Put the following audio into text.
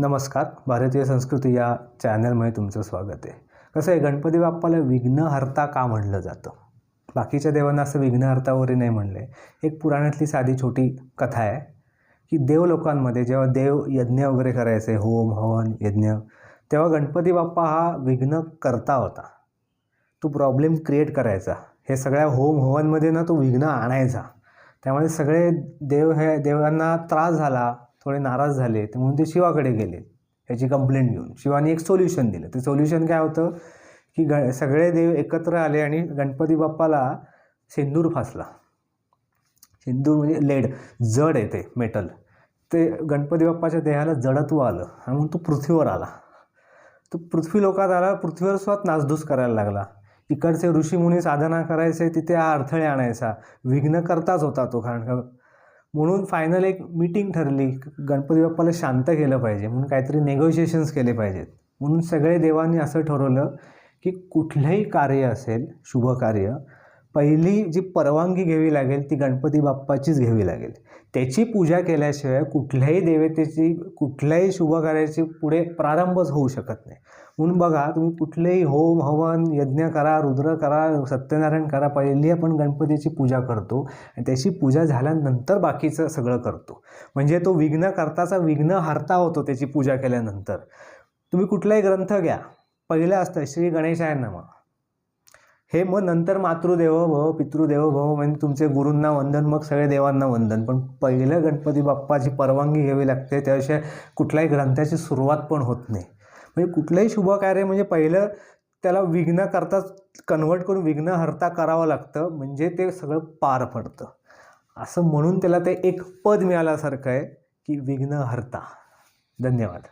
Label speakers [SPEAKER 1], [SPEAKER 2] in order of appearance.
[SPEAKER 1] नमस्कार. भारतीय संस्कृती या चॅनलमध्ये तुमचं स्वागत आहे. कसं आहे गणपती बाप्पाला विघ्नहर्ता का म्हणलं जातं? बाकीच्या देवांना असं विघ्नहर्ता वगैरे नाही म्हणलं. आहे एक पुराणातली साधी छोटी कथा आहे की देव लोकांमध्ये जेव्हा देव यज्ञ वगैरे करायचे होम हवन यज्ञ तेव्हा गणपती बाप्पा हा विघ्न करता होता. तो प्रॉब्लेम क्रिएट करायचा. हे सगळ्या होम हवनमध्ये ना तो विघ्न आणायचा. त्यामुळे सगळे देव हे देवांना त्रास झाला. थोडे नाराज झाले तर म्हणून ते शिवाकडे गेले. ह्याची कंप्लेंट घेऊन. शिवानी एक सोल्युशन दिलं. ते सोल्युशन काय होतं की ग सगळे देव एकत्र आले आणि गणपती बाप्पाला सिंदूर फासला. सिंदूर म्हणजे लेड जड आहे ते मेटल ते गणपती बाप्पाच्या देहाला जडत्व आलं आणि म्हणून तो पृथ्वीवर आला. तो पृथ्वी लोकात आला पृथ्वीवर स्वतः नासधूस करायला लागला. इकडचे ऋषीमुनी साधना करायचे तिथे हा अडथळे आणायचा. विघ्न करताच होता तो कारण का म्हणून फायनल एक मीटिंग ठरली. गणपती बाप्पाला शांत केलं पाहिजे. म्हणून काहीतरी नेगोशिएशन्स केले पाहिजेत. म्हणून सगळे देवांनी असं ठरवलं की कुठलंही कार्य असेल शुभ कार्य पहिली जी परवानगी घ्यावी लागेल ती गणपती बाप्पाचीच घ्यावी लागेल. त्याची पूजा केल्याशिवाय कुठल्याही देवतेची कुठल्याही शुभकार्याची पुढे प्रारंभच होऊ शकत नाही. म्हणून बघा तुम्ही कुठलेही होम हवन यज्ञ करा रुद्र करा सत्यनारायण करा पहिली आपण गणपतीची पूजा करतो आणि त्याची पूजा झाल्यानंतर बाकीचं सगळं करतो. म्हणजे तो विघ्न करताचा विघ्न हरता होतो त्याची पूजा केल्यानंतर. तुम्ही कुठलाही ग्रंथ घ्या. पहिलं असतं श्री गणेशाय नमः. हे मग नंतर मातृदेव भव पितृदेव भव म्हणजे तुमचे गुरूंना वंदन मग सगळे देवांना वंदन. पण पहिलं गणपती बाप्पाची परवानगी घ्यावी लागते. त्याशिवाय कुठल्याही ग्रंथाची सुरुवात पण होत नाही. म्हणजे कुठलंही शुभकार्य म्हणजे पहिलं त्याला विघ्न करताच कन्वर्ट करून विघ्न हरता करावं लागतं. म्हणजे ते सगळं पार पडतं. असं म्हणून त्याला ते एक पद मिळाल्यासारखं आहे की विघ्न हरता. धन्यवाद.